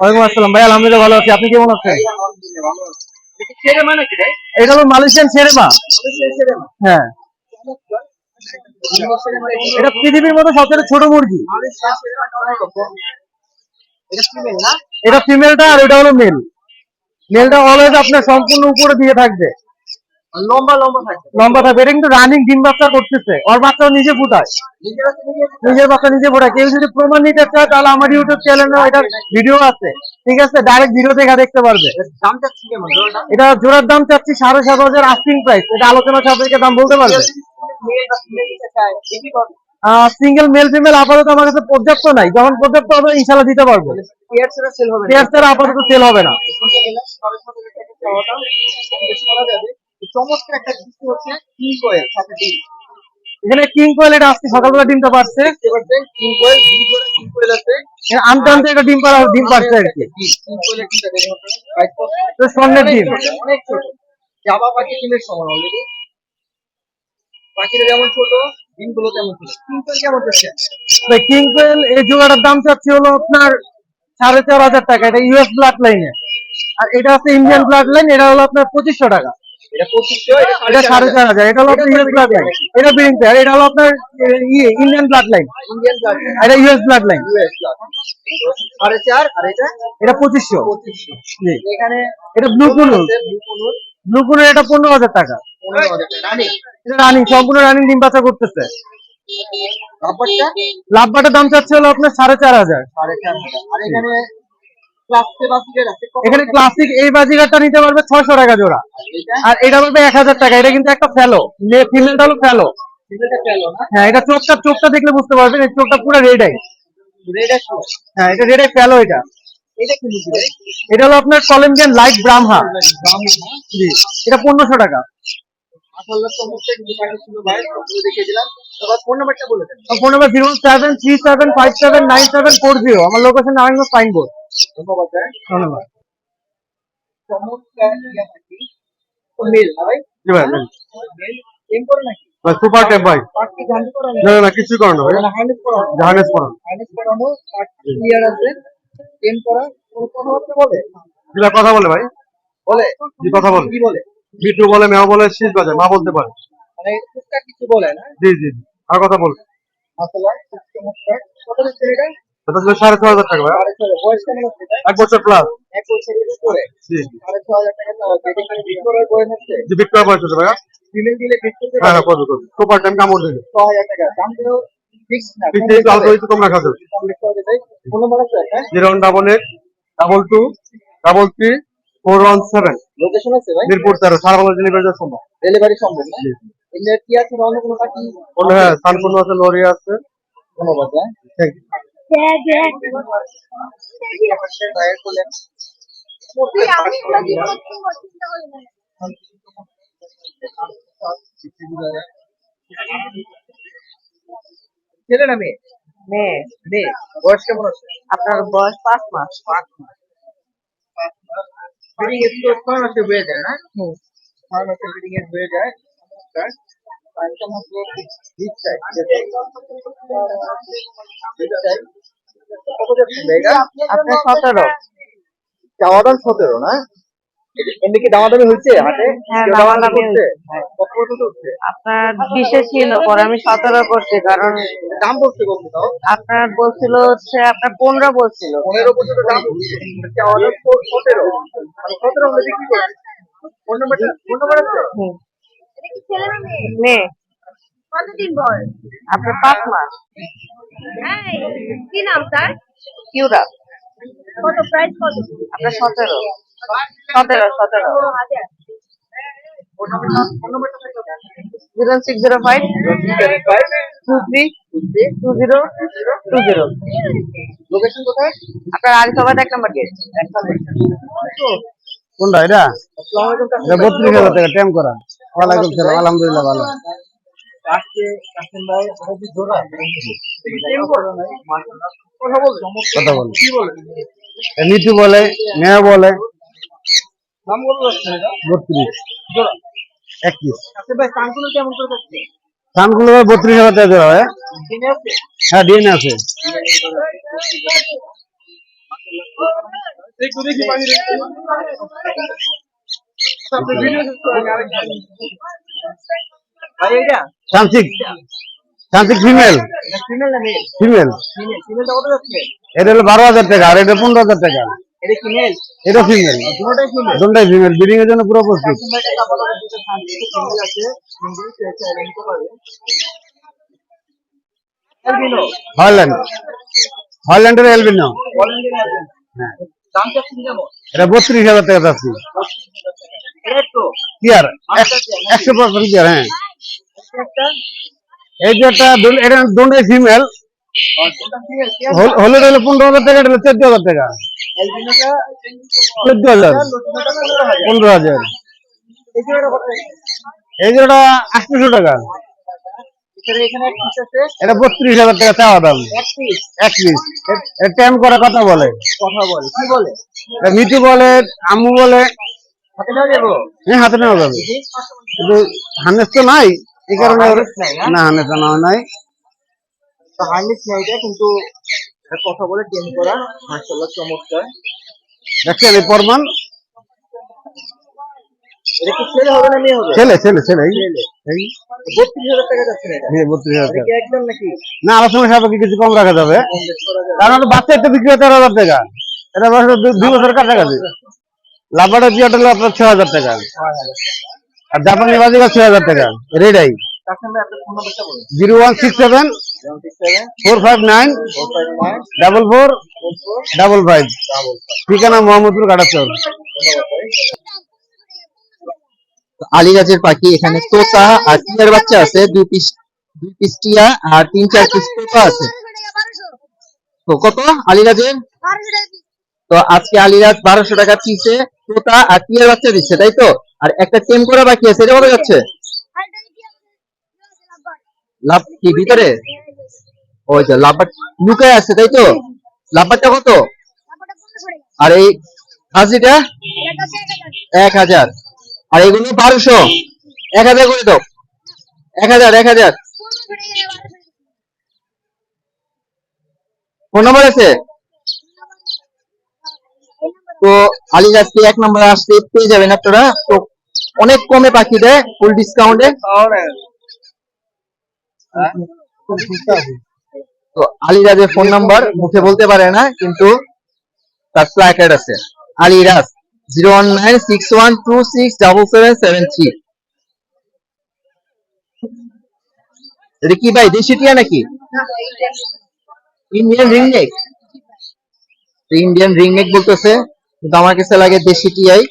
ওয়ালাইকুম আসসালাম ভাই আলহামদুলিল্লাহ ভালো আছি। আপনি কেমন আছেন? আলহামদুলিল্লাহ ভালো আছি। এটা ছেড়ে কি ভাই এটা হলো মালয়েশিয়ান শেরেমা হ্যাঁ। এটা পৃথিবীর মধ্যে সবচেয়ে ছোট মুরগি। এটা ফিমেলটা আর এটা হলো মেল মেলটা অলওয়েজ আপনার সম্পূর্ণ উপরে দিয়ে থাকবে। লম্বা লম্বা থাকে। লম্বা থাকবে এটা কিন্তু রানিং ডিম বাচ্চা করতেছে। ওর বাচ্চা নিজে ফুটায় নিজের বাচ্চা নিজে ফোটায় কেউ যদি প্রমাণ নিতে চায় তাহলে আমার ইউটিউব চ্যানেলে এটার ভিডিও আছে। ঠিক আছে? ডাইরেক্ট ভিডিও দেখা দেখতে পারবে। এটা জোড়ার দাম চাচ্ছি সাড়ে সাত হাজার আস্কিং প্রাইস এটা আলোচনা সাপেক্ষে দাম বলতে পারবে। সিঙ্গেল মেল ফিমেল আপাতত আমার কাছে পর্যাপ্ত নাই। যখন পর্যাপ্ত হবে ইনশাল্লাহ দিতে পারব। পেয়ার ছাড়া আপাতত সেল হবে না। চমৎকার একটা কিছু হচ্ছে কি কয়েল সাথে ডিম। এখানে কিং কোয়েল এটা আজকে সকালবেলা ডিমটা পারছে পাচ্ছেন কি কয়েল দুই জোড়া আছে। আনতে আনতে এটা ডিম পাড়া ডিম পারছে আর কি। কি কয়েল কি দেখেন তো স্বর্ণের ডিম। অনেক ছোট জাবা পাখি ডিমের সমান অলরেডি পাখিটা যেমন ছোট ডিমগুলো তেমন ছোট। কিং কয়েল কেমন যাচ্ছে? কিং কোয়েল এই জোড়াটার দাম চাচ্ছি হলো আপনার সাড়ে চার হাজার টাকা। এটা ইউএস ব্লাড লাইনে আর এটা হচ্ছে ইন্ডিয়ান ব্লাড লাইন এটা হলো আপনার পঁচিশশো টাকা। এটা এটা সাড়ে চার হাজার। এটা হলো আপনার ইউএস ব্লাড লাইন এটা পেয়ার এটা হলো আপনার ইয়ে ইন্ডিয়ান ব্লাড লাইন এটা ইউএস ব্লাড লাইন সাড়ে চার আর এটা? এটা পঁচিশশো। এখানে এটা ব্লু কুনুর ব্লু কোনুর এটা পনেরো হাজার টাকা। রানি সম্পূর্ণ রানিং ডিম বাচ্চা করতেছে। লাভবাটের দাম চাচ্ছে হলো আপনার সাড়ে চার হাজার। সাড়ে চার হাজার। আর এখানে ক্লাসে বাসিকের আছে কত এখানে ক্লাসিক এই বাজিগারটা নিতে পারবে ছয়শো টাকা জোড়া। আর এটা পারবে এক হাজার টাকা। এটা কিন্তু একটা ফেলো। ফিমেলটা হলো ফেলো। হ্যাঁ এটা চোখটা চোখটা দেখলে বুঝতে পারবেন এই চোখটা পুরো রেড আই হ্যাঁ এটা রেড আই ফেলো এটা। এটা হলো আপনার কলম্বিয়ান লাইট ব্রাহ্মা জি এটা পনেরোশো টাকা। Phone number zero seven three seven five seven nine seven four zero আমার লোকেশন নারায়ণগঞ্জ সাইন বোর্ড ধন্যবাদ ধন্যবাদ। সুপার ভাই? না না কিছু করানো ভাই। করানো। হাইনেস করানো। ক্লিয়ার আছে। এম করা। কোনো কথা বলে? যেটা কথা বলে ভাই। বলে? কথা বলে। কি বলে? মিঠু বলে মেয়া বলে শীষ বাজে মা বলতে পারে। মানে কিছু বলে না? জি জি। আর কথা বল। আসলে খুব চমৎকার। কত দিচ্ছে ছিল সাড়ে ছ হাজার টাকা বয়স এক বছর প্লাস জি। বিক্রয় হচ্ছে? ভাইয়া। হ্যাঁ হ্যাঁ করবে করবে। সুপার টাইম কামড় হ্যাঁ zero double eight double two double three four one seven location আছে ভাই? মিরপুর তেরো সারা বাংলা ডেলিভারি সম্ভব। ডেলিভারি সম্ভব না? এমনি কি আছে অন্য কোনো বলে হ্যাঁ সানপূর্ণ আছে লরি আছে। ধন্যবাদ হ্যাঁ থ্যাংক ইউ ছেলে না মেয়ে। মেয়ে। মেয়ে। বয়স কেমন আছে? আপনার বয়স পাঁচ মাস। পাঁচ মাস। পাঁচ মাস ব্রিডিং এর তো ছয় মাসে হয়ে যায় না? হুম। ছয় মাসে ব্রিডিং এর হয়ে যায়। আপনার সতেরো। চাওয়া দাম সতেরো না? এমনি কি দামাদামি হয়েছে হাটে? হ্যাঁ, করছে? হ্যাঁ। আপনার বিশে ছিল পরে আমি সতেরো করছি কারণ দাম বলছে আপনার বলছিল হচ্ছে আপনার পনেরো বলছিল। পনেরো পর্যন্ত দাম তো সতেরো। সতেরো হলে করছে ফোন ফোন নাম্বার আছে? কি না মেয়ে? মেয়ে। কতদিন বয়স? আপনার পাঁচ মাস। কি নাম তার? কিউরা কত প্রাইস কত? আপনার সতেরো। সতেরো zero six zero five two three two zero two zero. Location কোথায়? আপনার আরিফাবাদ এক নম্বর গেট কোনটা? এটা? বত্রিশ হাজার টাকা টেম করা। ওয়ালাইকুম সালাম আলহামদুলিল্লাহ ভালো। কথা বল কথা বল। কি বলে? বত্রিশ। একত্রিশ। কানগুলো বত্রিশ হাজার টাকা দেওয়া হয়। হ্যাঁ ডিএনএ আছে। দেখি সামসিক সামসিক ফিমেল ফিমেল এটা হলো বারো হাজার টাকা আর এটা পনেরো হাজার টাকা। এটা ফিমেল দুটোটাই দুটাই ফিমেল ব্রিডিং এর জন্য পুরো প্রস্তুত। হল্যান্ড হল্যান্ডের এলবিনো কেমন এটা বত্রিশ হাজার টাকা যাচ্ছি একশো পার্সেন্ট হ্যাঁ। এই যে একটা দুল- এটা দুটাই ফিমেল হলো পনেরো হাজার টাকা এটা চোদ্দ হাজার টাকা। চোদ্দ হাজার। পনেরো হাজার। এই যে ওটা আটশোশো টাকা। এটা বত্রিশ হাজার টাকা চাওয়া দাম। এক পিস করা কথা বলে। কথা বলে। কি বলে? মিঠু বলে। হ্যাঁ হাতে নেওয়া যাবে। কিন্তু তো নাই এই কারণে নাই, না? হানেস নেওয়া নাই। হার্নেস নেই কিন্তু কথা বলে টেম করা মাশাআল্লাহ চমৎকার। দেখছেন এই প্রমাণ ছেলে না ছেলে ছেলে হ্যাঁ, আলোচনা সাপেক্ষে কিছু কম রাখা যাবে। কারণ বাচ্চা একটা বিক্রি হয় তেরো হাজার টাকা। এটা দুই বছর কাছাকাছি। লাভাটা হলো আপনার ছয় হাজার টাকা। আর জাপানি বাজিকা ছয় হাজার টাকা। নাম্বারটা বলুন zero one six seven four five nine double four double five ঠিকানা মোহাম্মদপুর কাটাচর আলিরাজের পাখি এখানে তোতা আর টিয়ার বাচ্চা আছে, দুই পিস দুই পিস টিয়া আর তিন, চার পিস তোতা আছে। তো কত আলিরাজের তো আজকে আলিরাজ বারোশো টাকা পিসে তোতা আর টিয়ার বাচ্চা দিচ্ছে, তাই তো? আর একটা টেম করা বাকি আছে, এটা কত যাচ্ছে? লাভ কি, ভিতরে? ওই তো লাভবার লুকায় আছে, তাই তো? লাভবারটা কত? আর এই হাজিটা? এক হাজার। আর এগুলো বারোশো। এক হাজার করে দাও। এক হাজার এক হাজার। ফোন নাম্বার আছে? তো আলিরাজকে এক নম্বরে আসতে পেয়ে যাবেন আপনারা। তো অনেক কমে পাখি দেয় ফুল ডিসকাউন্টে তো আলিরাজের ফোন নাম্বার মুখে বলতে পারে না, কিন্তু তার প্ল্যাকার্ড আছে। Aliraj zero one nine six one two six double seven seven three এটা ভাই, দেশি টিয়া নাকি? Indian ring neck Indian ring neck বলতেছে। কিন্তু আমার কাছে লাগে দেশি টিয়াই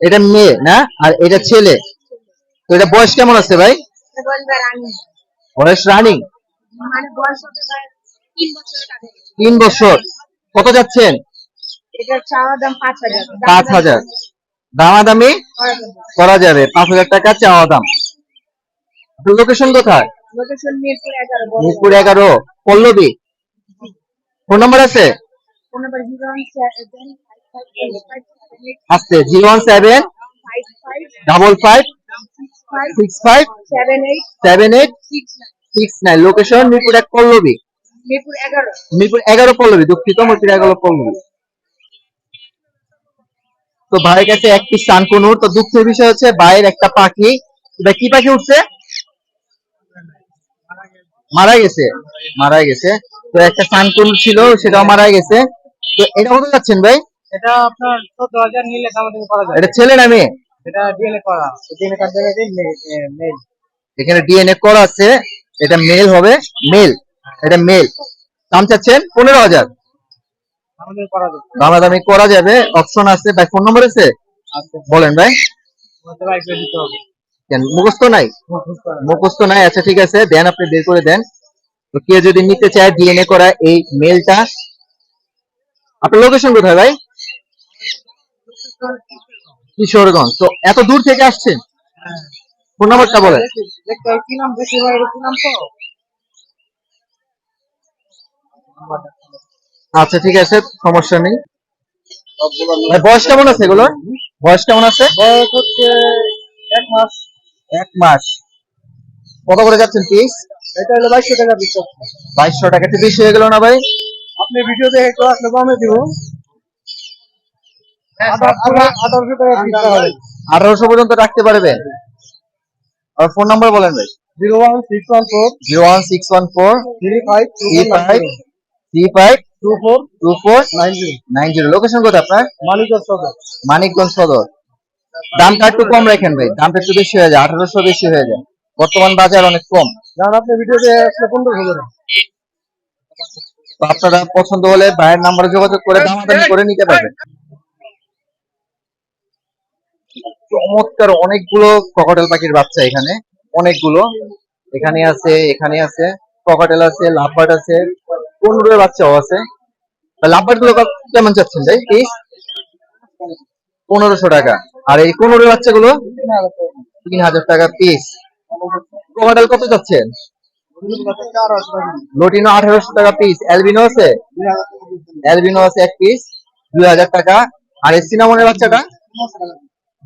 এটা মেয়ে, না? আর এটা ছেলে। তো এটা বয়স কেমন আছে ভাই? বয়স রানিং তিন বছর। কত যাচ্ছেন? পাঁচ হাজার। দামাদামি? করা যাবে। পাঁচ হাজার টাকা চাওয়া দাম। লোকেশন কোথায়? মিরপুর এগারো। পল্লবী? ফোন নাম্বার আছে? Number zero one seven double five six five seven eight six nine. Location Mirpur এক পল্লবী। মিরপুর এগারো পল্লবী, দুঃখিত, মিরপুর এগারো পল্লবী। তো ভাইয়ের কাছে এক পিস সানকুনুর তো দুঃখের বিষয় হচ্ছে, ভাইয়ের একটা পাখি। এটা কি পাখি উঠছে? মারা গেছে। মারা গেছে। তো একটা সানকুনুর ছিল, সেটাও মারা গেছে। তো এটা কত যাচ্ছেন ভাই? এটা আপনার চোদ্দ হাজার নিলে আমাদের করা যায় এটা ছেলে না মেয়ে? এটা ডিএনএ করা। ডিএনএ কার্ড দেখে দিন মেল এখানে ডিএনএ করা আছে এটা মেল হবে মেল এটা মেল দাম চাচ্ছেন পনেরো হাজার। দামাদামি করা যাবে অপশন আছে ভাই ফোন নম্বর আছে? বলেন ভাই। কেন মুখস্থ নাই? মুখস্থ নাই। আচ্ছা ঠিক আছে দেন আপনি বের করে দেন। তো কেউ যদি নিতে চায় ডিএনএ করা এই মেলটা আপনার লোকেশন কোথায় ভাই? কিশোরগঞ্জ। তো এত দূর থেকে আসছেন? ফোন নাম্বারটা বলেন। আচ্ছা ঠিক আছে সমস্যা নেই। বয়স কেমন আছে এগুলোর? বয়স কেমন আছে? বয়স হচ্ছে এক মাস। এক মাস। কত করে যাচ্ছেন পিস এটা হলো বাইশশো টাকা বিশ্বাস বাইশশো টাকা। একটু বেশি হয়ে গেল না ভাই? আপনি ভিডিও দেখে একটু আসলে কমে দিব। আঠারোশো হবে। আঠারোশো পর্যন্ত রাখতে পারবেন আর ফোন নাম্বার বলেন ভাই। Zero one six one four zero one six one four three five three five three five two four two four nine zero. Nine zero. Location কোথায় আপনার? মালিকের সদর। মানিকগঞ্জ সদর। দামটা একটু কম রাখেন ভাই। দামটা একটু বেশি হয়ে যায়। আঠারোশো বেশি হয়ে যায়। বর্তমান বাজার অনেক কম। আপনি ভিডিওতে তো আপনারা পছন্দ হলে ভাইয়ের নাম্বারে যোগাযোগ করে দাম করে নিতে পারবেন। চমৎকার অনেকগুলো ক্রকডাইল পাখির বাচ্চা এখানে, অনেকগুলো। এখানে আছে এখানে আছে ক্রকডাইল আছে লাভবার্ড আছে কোনগুলোর বাচ্চাও আছে। লাভবার্ডগুলো কেমন চাচ্ছেন ভাই পিস পনেরোশো টাকা। আর এই কোনোর বাচ্চাগুলো? তিন হাজার টাকা পিস ক্রকডাইল কত চাচ্ছেন? লোটিনো আঠারোশো টাকা পিস অ্যালবিনো আছে? অ্যালবিনো আছে এক পিস দুই হাজার টাকা। আর এই সিনামনের বাচ্চাটা?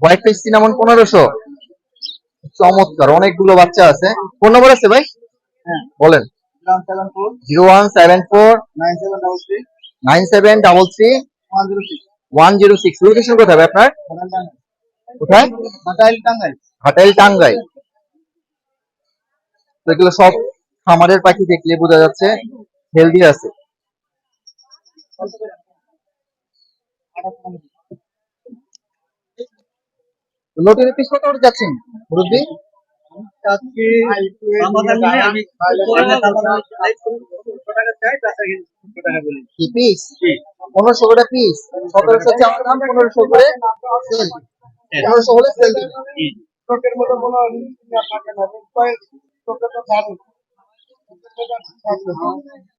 হোয়াইট পিস সিনামন পনেরোশো। চমৎকার অনেকগুলো বাচ্চা আছে। ফোন নম্বর আছে ভাই? বলেন। Zero one seven four nine seven double three one zero six. Location কোথায় ভাই আপনার? কোথায়? ঘাটাইল টাঙ্গাই তো এগুলো সব খামারের পাখি দেখলে বোঝা যাচ্ছে হেলদি আছে। লোটের পিস কত করে যাচ্ছেন মুরব্বী? আজকে আমি কি পিস পনেরোশো করে পিস সতেরোশো চাওয়ার দাম পনেরোশো করে সেল পনেরোশো হলে সেল চোখের মতো কোনো চোখের তো